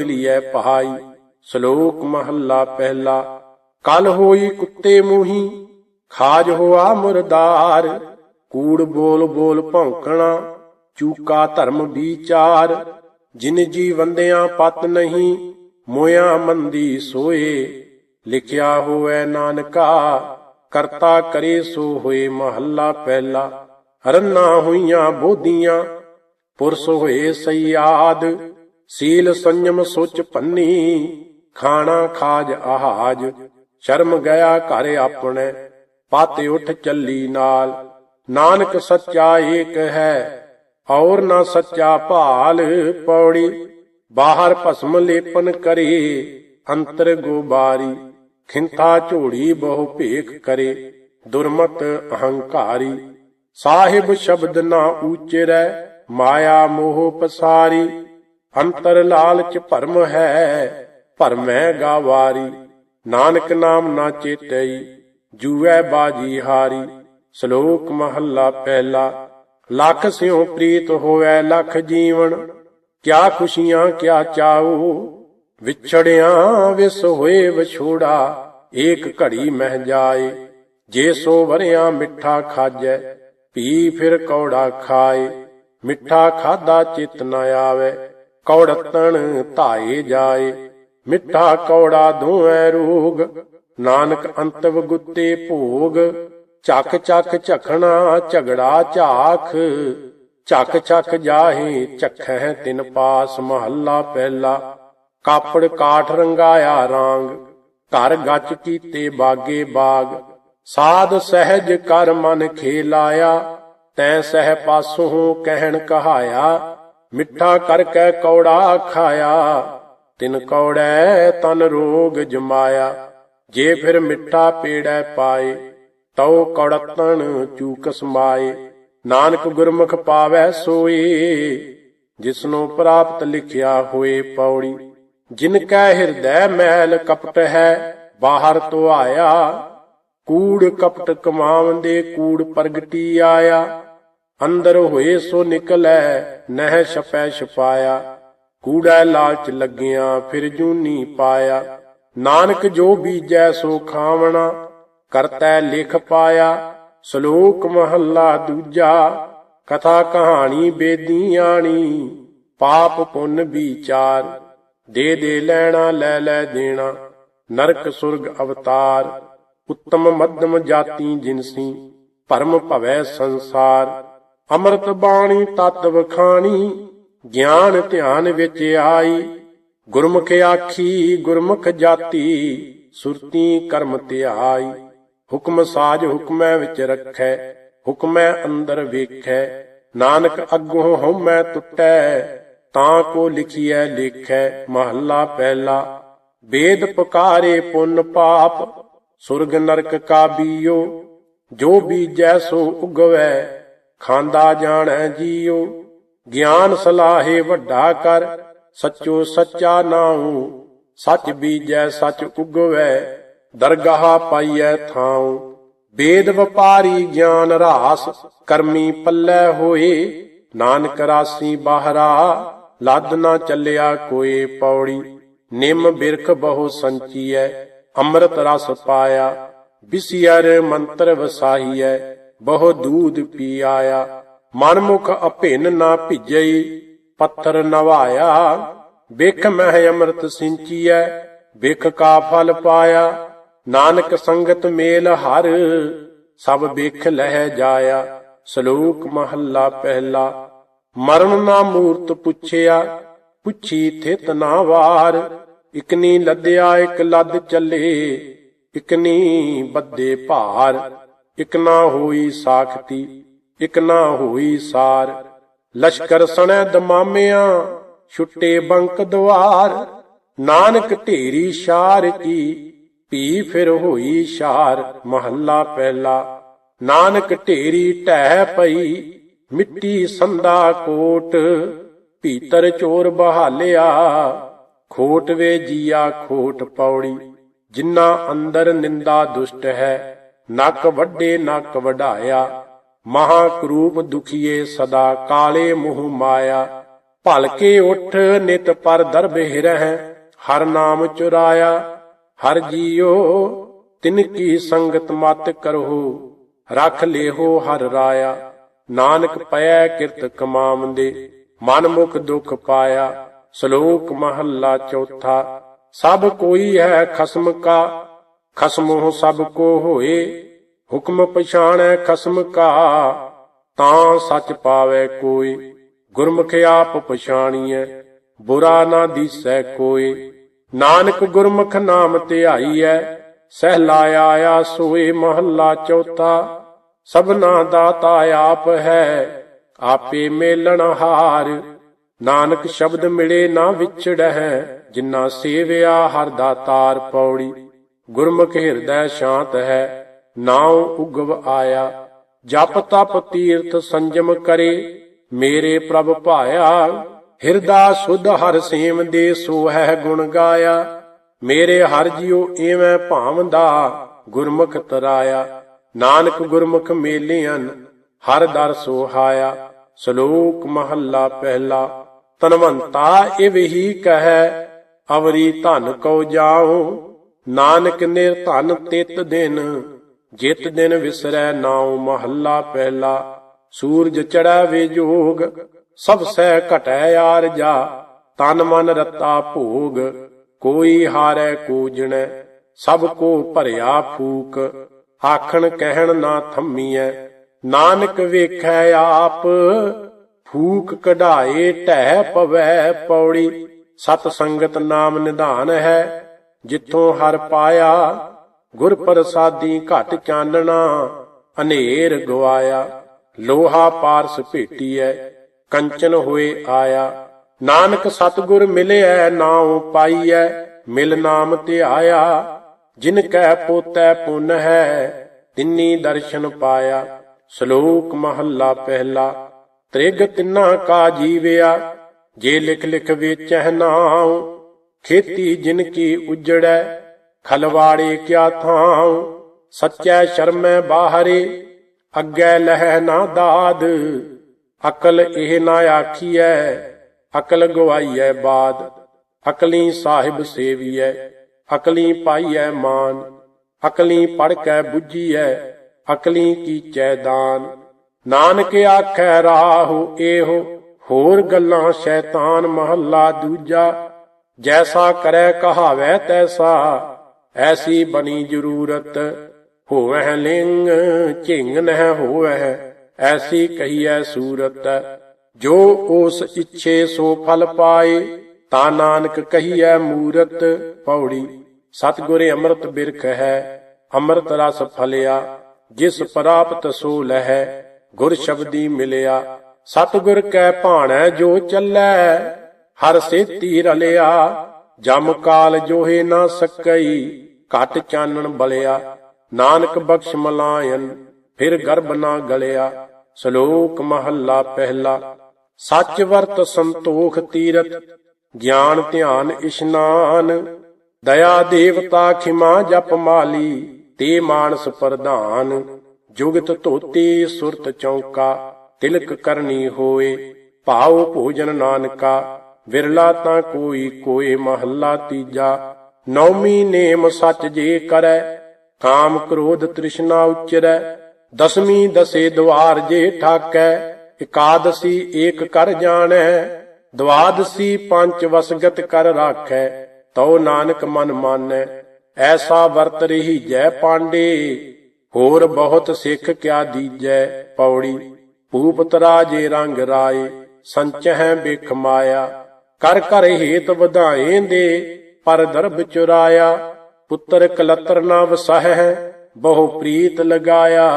ਲਿਐ ਪਹਾਈ, ਸ਼ਲੋਕ ਮਹੱਲਾ ਪਹਿਲਾ। ਕਲ ਹੋਈ ਕੁੱਤੇ ਮੂਹੀ, ਖਾਜ ਹੋਆ ਮੁਰਦਾਰ। ਕੂੜ ਬੋਲ ਬੋਲ ਭੌਂਕਣਾ, ਚੂਕਾ ਧਰਮ ਵਿਚਾਰ। ਜਿਨ ਜੀ ਵੰਦਿਆਂ ਪਤ ਨਹੀਂ, ਮੋਇਆ ਮੰਦੀ ਸੋਏ। ਲਿਖਿਆ ਹੋਵੇ ਨਾਨਕਾ, ਕਰਤਾ ਕਰੇ ਸੋ ਹੋਏ ਮਹੱਲਾ ਪਹਿਲਾ। ਰੰਨਾ ਹੋਈਆਂ ਬੋਧੀਆਂ, ਪੁਰਸ ਹੋਏ ਸਯਾਦ। ਸੀਲ ਸੰਜਮ ਸੁਚ ਪੰਨੀ, ਖਾਣਾ ਖਾਜ ਆਹਾਜ, ਸ਼ਰਮ ਗਿਆ ਘਰ ਆਪਣੇ, ਪਾਤੇ ਉਠ ਚੱਲੀ ਨਾਲ, ਨਾਨਕ ਸੱਚਾ ਏਕ ਹੈ, ਔਰ ਨਾ ਸੱਚਾ ਭਾਲ ਪੌੜੀ, ਬਾਹਰ ਭਸਮ ਲੇਪਨ ਕਰੇ, ਅੰਤਰ ਗੋਬਾਰੀ, ਖਿੰਥਾ ਝੋੜੀ ਬਹੁ ਭੇਖ ਕਰੇ, ਦੁਰਮਤ ਅਹੰਕਾਰੀ, ਸਾਹਿਬ ਸ਼ਬਦ ਨਾ ਊਚਰੈ, ਮਾਇਆ ਮੋਹ ਪਸਾਰੀ ਅੰਤਰ ਲਾਲਚ ਭਰਮ ਹੈ, ਭਰਮੈ ਗਾਵਾਰੀ। ਨਾਨਕ ਨਾਮ ਨਾ ਚੇਤਈ, ਜੂਐ ਬਾਜੀ ਹਾਰੀ। ਸ਼ਲੋਕ ਮਹੱਲਾ ਪਹਿਲਾ, ਲੱਖ ਸਿਉ ਪ੍ਰੀਤ ਹੋਵੇ ਲੱਖ ਜੀਵਨ। ਕਿਆ ਖੁਸ਼ੀਆਂ ਕਿਆ ਚਾਉ, ਵਿਛੜਿਆ ਵਿਸ ਹੋਏ ਵਿਛੋੜਾ। ਏਕ ਘੜੀ ਮਹਿ ਜਾਏ, ਜੇ ਸੋ ਵਰਿਆ ਮਿੱਠਾ ਖਾਜੈ, ਪੀ ਫਿਰ ਕੌੜਾ ਖਾਏ। ਮਿੱਠਾ ਖਾਦਾ ਚਿਤ ਨ ਆਵੇ ਕੌੜਤਣ ਧਾਏ ਜਾਏ, ਮਿੱਠਾ ਕੌੜਾ ਦੋਵੇਂ ਰੋਗ, ਨਾਨਕ ਅੰਤਵ ਗੁੱਤੇ ਭੋਗ, ਚੱਕ ਚੱਕ ਝਖਣਾ ਝਗੜਾ ਝਾਖ, ਚੱਕ ਚੱਕ ਜਾਹੇ ਝਖੈ ਤਿਨ ਪਾਸ ਮਹੱਲਾ ਪਹਿਲਾ, ਕਾਪੜ ਕਾਠ ਰੰਗਾਇਆ ਰਾਂਗ, ਘਰ ਗੱਚ ਕੀਤੇ ਬਾਗੇ ਬਾਗ, ਸਾਧ ਸਹਿਜ ਕਰ ਮਨ ਖੇਲਾਇਆ, ਤੈ ਸਹਿ ਪਾਸੋਂ ਕਹਿਣ ਕਹਾਇਆ ਮਿੱਠਾ ਕਰ ਕਰਕੇ ਕੌੜਾ ਖਾਇਆ। ਤਿਨ ਕੌੜੈ ਤਨ ਰੋਗ ਜਮਾਇਆ। ਜੇ ਫਿਰ ਮਿੱਠਾ ਪੇੜੈ ਪਾਏ, ਤਉ ਕੌੜਤਨ ਚੂਕ ਸਮਾਏ। ਨਾਨਕ ਗੁਰਮੁਖ ਪਾਵੈ ਸੋਈ ਜਿਸਨੂੰ ਪ੍ਰਾਪਤ ਲਿਖਿਆ ਹੋਏ ਪੌੜੀ। ਜਿਨ ਕੈ ਹਿਰਦੈ ਮੈਲ ਕਪਟ ਹੈ, ਬਾਹਰ ਤੋਂ ਆਇਆ ਕੂੜ ਕਪਟ ਕਮਾਵੰਦੇ ਕੂੜ ਪ੍ਰਗਟੀ ਆਇਆ। ਅੰਦਰ ਹੋਏ ਸੋ ਨਿਕਲੈ, ਨਹਿ ਛਪੈ ਛਪਾਇਆ। ਕੂੜਾ ਲਾਲਚ ਲੱਗਿਆ, ਫਿਰ ਜੂਨੀ ਪਾਇਆ। ਨਾਨਕ ਜੋ ਬੀਜੈ, ਸੋ ਖਾਵਣਾ, ਕਰਤੈ ਲਿਖ ਪਾਇਆ। ਸ਼ਲੋਕ ਮਹੱਲਾ ਦੂਜਾ, ਕਥਾ ਕਹਾਣੀ ਬੇਦੀ ਆਣੀ। ਪਾਪ ਪੁੰਨ ਵਿਚਾਰ, ਦੇ ਦੇ ਲੈਣਾ, ਲੈ ਲੈ ਦੇਣਾ। ਨਰਕ ਸੁਰਗ ਅਵਤਾਰ, ਉੱਤਮ ਮੱਧਮ ਜਾਤੀ ਜਿਨਸੀ, ਭਰਮ ਭਵੈ ਸੰਸਾਰ। ਅੰਮ੍ਰਿਤ ਬਾਣੀ ਤਤ ਵਖਾਣੀ, ਗਿਆਨ ਧਿਆਨ ਵਿੱਚ ਆਈ। ਗੁਰਮੁਖ ਆਖੀ, ਗੁਰਮੁਖ ਜਾਤੀ, ਸੁਰਤੀ ਕਰਮ ਧਿਆਈ। ਹੁਕਮ ਸਾਜ ਹੁਕਮੈ ਵਿੱਚ ਰੱਖੈ, ਹੁਕਮੈ ਅੰਦਰ ਵੇਖੈ। ਨਾਨਕ ਅੱਗੋਂ ਹਉਮੈ ਟੁੱਟੈ ਤਾਂ ਕੋ ਲਿਖੀਐ ਲੇਖੈ, ਮਹੱਲਾ ਪਹਿਲਾ। ਵੇਦ ਪੁਕਾਰੇ ਪੁੰਨ ਪਾਪ, ਸੁਰਗ ਨਰਕ ਕਾ ਬੀਓ, ਜੋ ਬੀਜੈ ਸੋ ਉਗਵੈ। ਖਾਂਦਾ ਜਾਣੈ ਜੀਓ ਗਿਆਨ ਸਲਾਹੇ ਵੱਡਾ ਕਰ, ਸੱਚੋ ਸੱਚਾ ਨਾਉ, ਸੱਚ ਬੀਜੈ, ਸੱਚ ਉਗਵੈ, ਦਰਗਾਹ ਪਾਈਐ ਥਾਉ। ਵੇਦ ਵਪਾਰੀ ਗਿਆਨ ਰਾਸ, ਕਰਮੀ ਪੱਲੇ ਹੋਏ, ਨਾਨਕ ਰਾਸੀ ਬਾਹਰਾ, ਲੱਦ ਨਾ ਚੱਲਿਆ ਕੋਏ ਪੌੜੀ, ਨਿੰਮ ਬਿਰਖ ਬਹੁ ਸੰਚੀਐ, ਅੰਮ੍ਰਿਤ ਰਸ ਪਾਇਆ ਬਿਸਿਆਰ ਮੰਤਰ ਵਸਾਹੀਐ ਬਹੁ ਦੂਧ ਪੀ ਆਇਆ ਮਨਮੁਖ ਅਭਿੰਨ ਨਾ ਭਿਜਈ, ਪੱਥਰ ਨਵਾਇਆ। ਬਿਖ ਮਹਿ ਅੰਮ੍ਰਿਤ ਸਿੰਚੀਐ ਬਿਖ ਕਾ ਫਲ ਪਾਇਆ। ਨਾਨਕ ਸੰਗਤ ਮੇਲ ਹਰ, ਸਭ ਬਿਖ ਲਹਿ ਜਾਇਆ। ਸ਼ਲੋਕ ਮਹੱਲਾ ਪਹਿਲਾ, ਮਰਨ ਨਾ ਮੂਰਤ ਪੁੱਛਿਆ, ਪੁੱਛੀ ਥਿਤ ਨਾ ਵਾਰ। ਇਕਨੀ ਲੱਦਿਆ, ਇਕ ਲੱਦ ਚੱਲੇ ਇਕਨੀ ਬੱਦੇ ਭਾਰ। ਇਕ ਨਾ ਹੋਈ ਸਾਖਤੀ, ਇਕ ਨਾ ਹੋਈ ਸਾਰ। ਲਸ਼ਕਰ ਸਣੈ ਦਮਾਮਿਆਂ, ਛੁੱਟੇ ਬੰਕ ਦਵਾਰ। ਨਾਨਕ ਢੇਰੀ ਸ਼ਾਰ ਕੀ ਪੀ ਫਿਰ ਹੋਈ ਸ਼ਾਰ। ਮਹੱਲਾ ਪਹਿਲਾ, ਨਾਨਕ ਢੇਰੀ ਢਹਿ ਪਈ। ਮਿੱਟੀ ਸੰਦਾ ਕੋਟ, ਭੀਤਰ ਚੋਰ ਬਹਾਲਿਆ। ਖੋਟ ਵੇ ਜੀਆ ਖੋਟ ਪੌੜੀ ਜਿਨ੍ਹਾਂ ਅੰਦਰ ਨਿੰਦਾ ਦੁਸ਼ਟ ਹੈ ਨੱਕ ਵੱਡੇ ਨੱਕ ਵਢਾਇਆ ਮਹਾ ਕਰੂਪ ਦੁਖੀਏ ਸਦਾ ਕਾਲੇ ਮੂਹ ਮਾਇਆ। ਭਲਕੇ ਉਠ ਨਿਤ ਪਰ ਦਰਬਹਿ ਰਹਿ ਹਰ ਨਾਮ ਚੁਰਾਇਆ, ਹਰ ਜੀਓ ਤਿਨ ਕੀ ਸੰਗਤ ਮਤ ਕਰੋ ਰਖ ਲੇਹੋ ਹਰ ਰਾਇਆ। ਨਾਨਕ ਪਇਐ ਕਿਰਤ ਕਮਾਵੰਦੇ ਮਨ ਮੁਖ ਦੁਖ ਪਾਇਆ। ਸ਼ਲੋਕ ਮਹੱਲਾ ਚੌਥਾ, ਸਭ ਕੋਈ ਹੈ ਖਸਮ ਕਾ ਖਸਮੋ ਸਭ ਕੋ ਹੋਏ, ਹੁਕਮ ਪਛਾਣੈ ਖਸਮ ਕਾ, ਤਾਂ ਸੱਚ ਪਾਵੇ ਕੋਈ, ਗੁਰਮੁਖ ਆਪ ਪਛਾਣੀਐ, ਬੁਰਾ ਨਾ ਦੀਸੈ ਕੋਈ। ਨਾਨਕ ਗੁਰਮੁਖ ਨਾਮ ਧਿਆਈਐ ਸਹਿਲਾ ਆਇਆ ਸੋਏ ਮਹੱਲਾ ਚੌਥਾ, ਸਭਨਾ ਦਾਤਾ ਆਪ ਹੈ, ਆਪੇ ਮੇਲਣ ਹਾਰ। ਨਾਨਕ ਸ਼ਬਦ ਮਿਲੇ ਨਾ ਵਿਛੜਹਿ, ਜਿਨ੍ਹਾਂ ਸੇਵਿਆ ਹਰ ਦਾਤਾਰ ਪੌੜੀ। ਗੁਰਮੁਖ ਹਿਰਦੈ ਸ਼ਾਂਤ ਹੈ, ਨਾਉ ਉਗਵ ਆਇਆ। ਜਪ ਤਪ ਤੀਰਥ ਸੰਜਮ ਕਰੇ, ਮੇਰੇ ਪ੍ਰਭ ਭਾਇਆ। ਹਿਰਦਾ ਸੁਧ ਹਰ ਸੇਮ ਦੇ ਸੋ ਗੁਣ ਗਾਇਆ। ਮੇਰੇ ਹਰ ਜਿਉ ਏਵੇਂ ਭਾਵੰਦਾ ਗੁਰਮੁਖ ਤਰਾਇਆ। ਨਾਨਕ ਗੁਰਮੁਖ ਮੇਲਿਆਂ ਹਰ ਦਰ ਸੋਹਾਇਆ। ਸ਼ਲੋਕ ਮਹੱਲਾ ਪਹਿਲਾ ਤਨਵੰਤਾ ਇਹ ਹੀ ਕਹੈ, ਅਵਰੀ ਧਨ ਕਉ ਜਾਉ। ਨਾਨਕ ਨਿਰਧਨ ਤਿਤ ਦਿਨ, ਜਿਤ ਦਿਨ ਵਿਸਰੈ ਨਾਉ ਮਹੱਲਾ ਪਹਿਲਾ। ਸੂਰਜ ਚੜੈ ਵੇ ਜੋਗ, ਸਭ ਸਹਿ ਘਟੈ ਆਰਜਾ ਤਨ ਮਨ ਰਤਾ ਭੋਗ, ਕੋਈ ਹਾਰੈ ਕੂਜਣੈ ਸਭ ਕੋ ਭਰਿਆ ਫੂਕ। ਆਖਣ ਕਹਿਣ ਨਾ ਥੰਮੀਐ, ਨਾਨਕ ਵੇਖੈ ਆਪ, ਫੂਕ ਕਢਾਏ ਢਹਿ ਪਵੈ ਪੌੜੀ। ਸਤ ਸੰਗਤ ਨਾਮ ਨਿਧਾਨ ਹੈ ਜਿੱਥੋਂ ਹਰ ਪਾਇਆ ਗੁਰ ਪ੍ਰਸਾਦੀ ਘਟ ਚਾਨਣਾ ਅਨੇਰ ਗਵਾਇਆ, ਲੋਹਾ ਪਾਰਸ ਭੇਟੀਐ, ਕੰਚਨ ਹੋਏ ਆਇਆ। ਨਾਨਕ ਸਤਗੁਰ ਮਿਲਿਐ, ਨਾਉ ਪਾਈਐ, ਮਿਲ ਨਾਮ ਧਿਆਇਆ। ਜਿਨ ਕੈ ਪੋਤੈ ਪੁੰਨ ਹੈ ਤਿੰਨੀ ਦਰਸ਼ਨ ਪਾਇਆ। ਸ਼ਲੋਕ ਮਹੱਲਾ ਪਹਿਲਾ, ਤ੍ਰਿਗ ਤਿੰਨਾ ਕਾ ਜੀਵਿਆ, ਜੇ ਲਿਖ ਲਿਖ ਵੇਚਹਿ ਨਾਉ ਖੇਤੀ ਜਿਨ ਕੀ ਉਜੜੈ, ਖਲਵਾੜੇ ਕਿਆ ਥਾਂ ਸੱਚੈ ਸ਼ਰਮੈ ਬਾਹਰੇ, ਅੱਗੇ ਲਹਿ ਨਾ ਦਾਦ। ਅਕਲ ਇਹ ਨਾ ਆਖੀਐ, ਅਕਲ ਗਵਾਈਐ ਬਾਦ। ਅਕਲੀ ਸਾਹਿਬ ਸੇਵੀਐ, ਅਕਲੀ ਪਾਈਐ ਮਾਨ। ਅਕਲੀ ਪੜ ਕੇ ਬੁੱਝੀਐ, ਅਕਲੀ ਕੀਚੈ ਦਾਨ। ਨਾਨਕ ਆਖੈ ਰਾਹੂ ਇਹੋ ਹੋਰ ਗੱਲਾਂ ਸ਼ੈਤਾਨ ਮਹੱਲਾ ਦੂਜਾ। ਜੈਸਾ ਕਰੈ ਕਹਾਵੈ ਤੈਸਾ, ਐਸੀ ਬਣੀ ਜ਼ਰੂਰਤ ਹੋਵਹਿ ਲਿੰਗ, ਝਿੰਗ ਨਹਿ ਹੋਵਹਿ, ਐਸੀ ਕਹੀਐ ਸੂਰਤ। ਜੋ ਉਸ ਇੱਛੇ ਸੋ ਫਲ ਪਾਏ, ਤਾ ਨਾਨਕ ਕਹੀਐ ਮੂਰਤ ਪੌੜੀ। ਸਤਿਗੁਰੇ ਅੰਮ੍ਰਿਤ ਬਿਰਖ ਹੈ ਅੰਮ੍ਰਿਤ ਰਸ ਫਲਿਆ, ਜਿਸ ਪ੍ਰਾਪਤ ਸੋ ਲਹਿ, ਗੁਰ ਸ਼ਬਦੀ ਮਿਲਿਆ। ਸਤਿਗੁਰ ਕੈ ਭਾਣੈ ਜੋ ਚੱਲੈ ਹਰ ਸੇਤੀ ਰਲਿਆ ਜਮ ਕਾਲ ਜੋਹੇ ਨਾ ਸਕਈ, ਘਟ ਚਾਨਣ ਬਲਿਆ, ਨਾਨਕ ਬਖਸ਼ ਮਲਾਇਨ, ਫਿਰ ਗਰਭ ਨਾ ਗਲਿਆ, ਸ਼ਲੋਕ ਮਹੱਲਾ ਪਹਿਲਾ, ਸੱਚ ਵਰਤ ਸੰਤੋਖ ਤੀਰਤ ਗਿਆਨ ਧਿਆਨ ਇਸ਼ਨਾਨ, ਦਇਆ ਦੇਵਤਾ ਖਿਮਾ ਜਪ ਮਾਲੀ, ਤੇ ਮਾਨਸ ਪ੍ਰਧਾਨ, ਜੁਗਤ ਧੋਤੀ ਸੁਰਤ ਚੌਂਕਾ, ਤਿਲਕ ਕਰਨੀ ਹੋਏ, ਭਾਉ ਭੋਜਨ ਨਾਨਕਾ ਵਿਰਲਾ ਤਾਂ ਕੋਈ ਕੋਈ ਮਹੱਲਾ ਤੀਜਾ। ਨੌਮੀ ਨੇਮ ਸੱਚ ਜੇ ਕਰੈ ਕਾਮ ਕ੍ਰੋਧ ਤ੍ਰਿਸ਼ਨਾ ਉਚਰੈ। ਦਸਵੀਂ ਦਸੇ ਦਵਾਰ ਜੇ ਠਾਕੈ, ਇਕਾਦਸੀ ਏਕ ਕਰ ਜਾਣੈ। ਦਵਾਦਸੀ ਪੰਜ ਵਸਗਤ ਕਰ ਰਾਖੈ, ਤਉ ਨਾਨਕ ਮਨ ਮਾਨੈ। ਐਸਾ ਵਰਤ ਰਹੀ ਜੈ ਪਾਂਡੇ, ਹੋਰ ਬਹੁਤ ਸਿੱਖ ਕਿਆ ਦੀਜੈ ਪੌੜੀ। ਭੂਪਤ ਰਾਜੇ ਰੰਗ ਰਾਏ, ਸੰਚਹਿ ਬਿਖ ਮਾਇਆ। ਕਰ ਘਰ ਹੇਤ ਵਧਾਏ ਦੇ ਪਰ ਦਰਬ ਚੁਰਾਇਆ, ਪੁੱਤਰ ਕਲਤਰ ਨਾ ਵਸਹਿ, ਬਹੁ ਪ੍ਰੀਤ ਲਗਾਇਆ।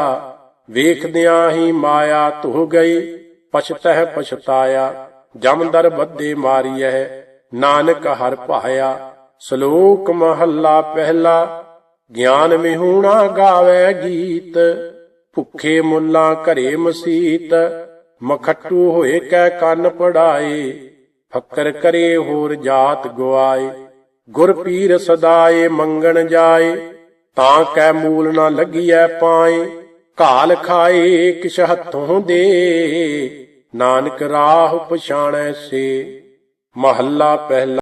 ਵੇਖਦਿਆਂ ਹੀ ਮਾਇਆ ਧੁ ਗਈ, ਪਛਤਹਿ ਪਛਤਾਇਆ। ਜਮਦਰ ਬੱਦੇ ਮਾਰੀਐ, ਨਾਨਕ ਹਰ ਭਾਇਆ ਸ਼ਲੋਕ ਮਹੱਲਾ ਪਹਿਲਾ, ਗਿਆਨ ਮਿਹੂਣਾ ਗਾਵੇ ਗੀਤ। ਭੁੱਖੇ ਮੁੱਲਾ ਘਰੇ ਮਸੀਤ, ਮਖੱਟੂ ਹੋਏ ਕੈ ਕੰਨ ਪੜਾਏ। ਫੱਕਰ ਕਰੇ ਹੋਰ ਜਾਤ ਗਵਾਏ ਗੁਰ ਪੀਰ ਸਦਾਏ ਮੰਗਣ ਜਾਏ, ਤਾਂ ਕੈ ਮੂਲ ਨਾ ਲੱਗੀਐ ਪਾਏ, ਘਾਲ ਖਾਏ ਕਿਛ ਹੱਥੋਂ ਦੇ, ਨਾਨਕ ਰਾਹ ਪਛਾਣੈ ਸੇ, ਮਹੱਲਾ ਪਹਿਲਾ